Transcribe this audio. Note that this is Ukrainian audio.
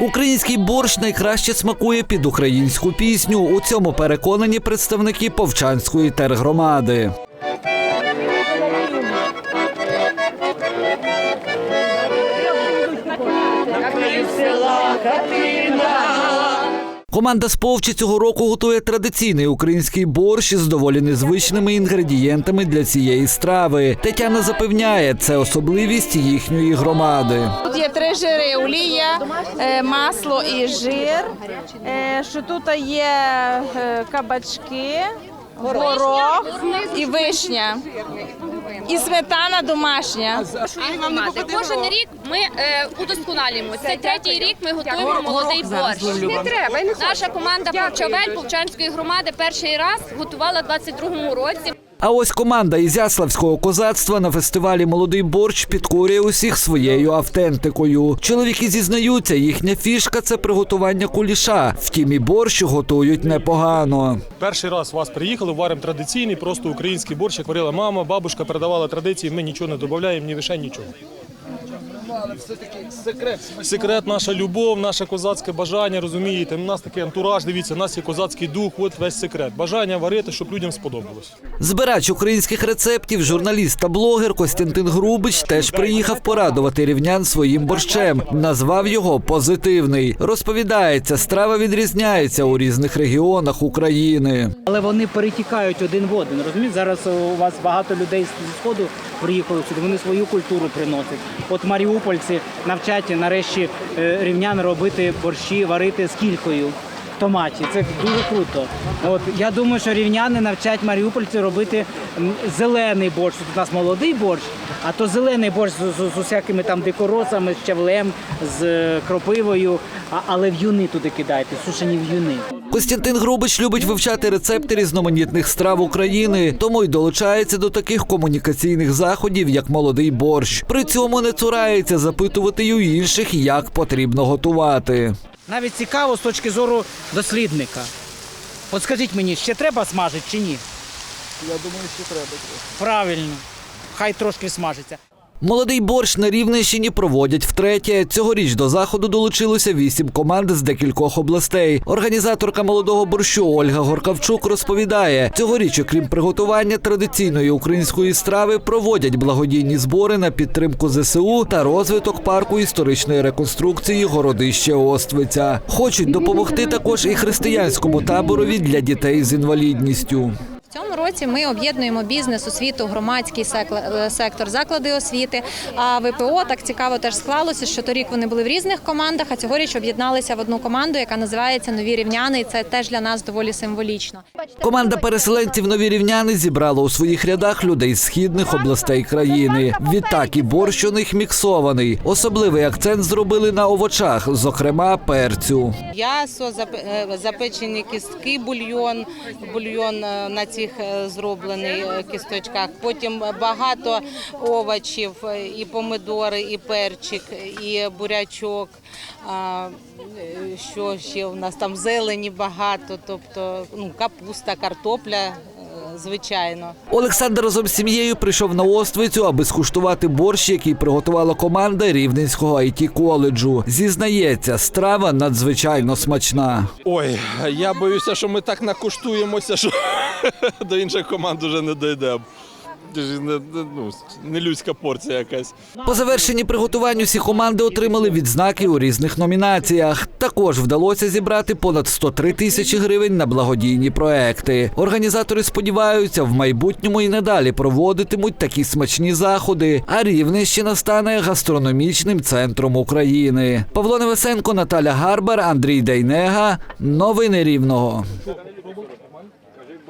Український борщ найкраще смакує під українську пісню. У цьому переконані представники Повчанської тергромади. Команда з Повчі цього року готує традиційний український борщ з доволі незвичними інгредієнтами для цієї страви. Тетяна запевняє, це особливість їхньої громади. Тут є три жири: олія, е, масло і жир. Е, Що тут є е, кабачки, горох і вишня. І сметана домашня. Мати. Кожен рік ми е, удосконалюємо. Це третій рік ми готуємо молодий борщ. Не треба. Наша команда Повчавель Повчанської громади перший раз готувала в 22-му році. А ось команда із Яславського козацтва на фестивалі Молодий борщ підкорює усіх своєю автентикою. Чоловіки зізнаються, їхня фішка це приготування куліша. Втім, і борщ готують непогано. Перший раз вас приїхали, варимо традиційний, просто український борщ, як варила мама, бабушка передавала традиції, ми нічого не додаємо, ні лише нічого. Секрет, Секрет, наша любов, наше козацьке бажання, розумієте? У нас такий антураж, дивіться, у нас є козацький дух, от весь секрет. Бажання варити, щоб людям сподобалось. Збирач українських рецептів, журналіст та блогер Костянтин Грубич теж приїхав порадувати рівнян своїм борщем. Назвав його позитивний. Розповідається, страва відрізняється у різних регіонах України. Але вони перетікають один в один. Розумієте, зараз у вас багато людей зі сходу приїхали сюди. Вони свою культуру приносять. От маріупольці навчать нарешті е, рівнян робити борщі, варити з кількою. Томаті, це дуже круто. От я думаю, що рівняни навчать маріупольці робити зелений борщ. Тут у нас молодий борщ, а то зелений борщ з, з, з усякими там дикоросами, з щавлем, з е, кропивою, а, але в'юни туди кидайте, сушені в'юни. Костянтин Грубич любить вивчати рецепти різноманітних страв України, тому й долучається до таких комунікаційних заходів, як молодий борщ. При цьому не цурається запитувати й у інших, як потрібно готувати. Навіть цікаво з точки зору дослідника. От скажіть мені, ще треба смажити чи ні? Я думаю, що треба. Правильно. Хай трошки смажиться. Молодий борщ на Рівненщині проводять втретє. Цьогоріч до заходу долучилося вісім команд з декількох областей. Організаторка молодого борщу Ольга Горкавчук розповідає, цьогоріч, окрім приготування традиційної української страви, проводять благодійні збори на підтримку ЗСУ та розвиток парку історичної реконструкції Городище Оствиця. Хочуть допомогти також і християнському таборові для дітей з інвалідністю. Році ми об'єднуємо бізнес, освіту, громадський секла- е, сектор, заклади освіти. А ВПО так цікаво теж склалося, що торік вони були в різних командах, а цьогоріч об'єдналися в одну команду, яка називається Нові рівняни. І це теж для нас доволі символічно. Команда переселенців нові рівняни зібрала у своїх рядах людей з східних областей країни. Відтак і борщ у них міксований. Особливий акцент зробили на овочах, зокрема перцю. М'ясо, е, запечені кістки, бульйон, бульйон е, на цих зроблений в кісточках. Потім багато овочів, е, і помидори, і перчик, і бурячок. Е, Що ще у нас там зелені багато, тобто ну, капуста, картопля, е, звичайно. Олександр разом з сім'єю прийшов на Оствицю, аби скуштувати борщ, який приготувала команда Рівненського it коледжу. Зізнається, страва надзвичайно смачна. Ой, я боюся, що ми так накуштуємося, що до інших команд вже не дійдемо. Не- ну, не порція якась. По завершенні приготувань усі команди отримали відзнаки у різних номінаціях. Також вдалося зібрати понад 103 тисячі гривень на благодійні проекти. Організатори сподіваються, в майбутньому і надалі проводитимуть такі смачні заходи. А Рівненщина стане гастрономічним центром України. Павло Невесенко, Наталя Гарбар, Андрій Дейнега. Новини Рівного.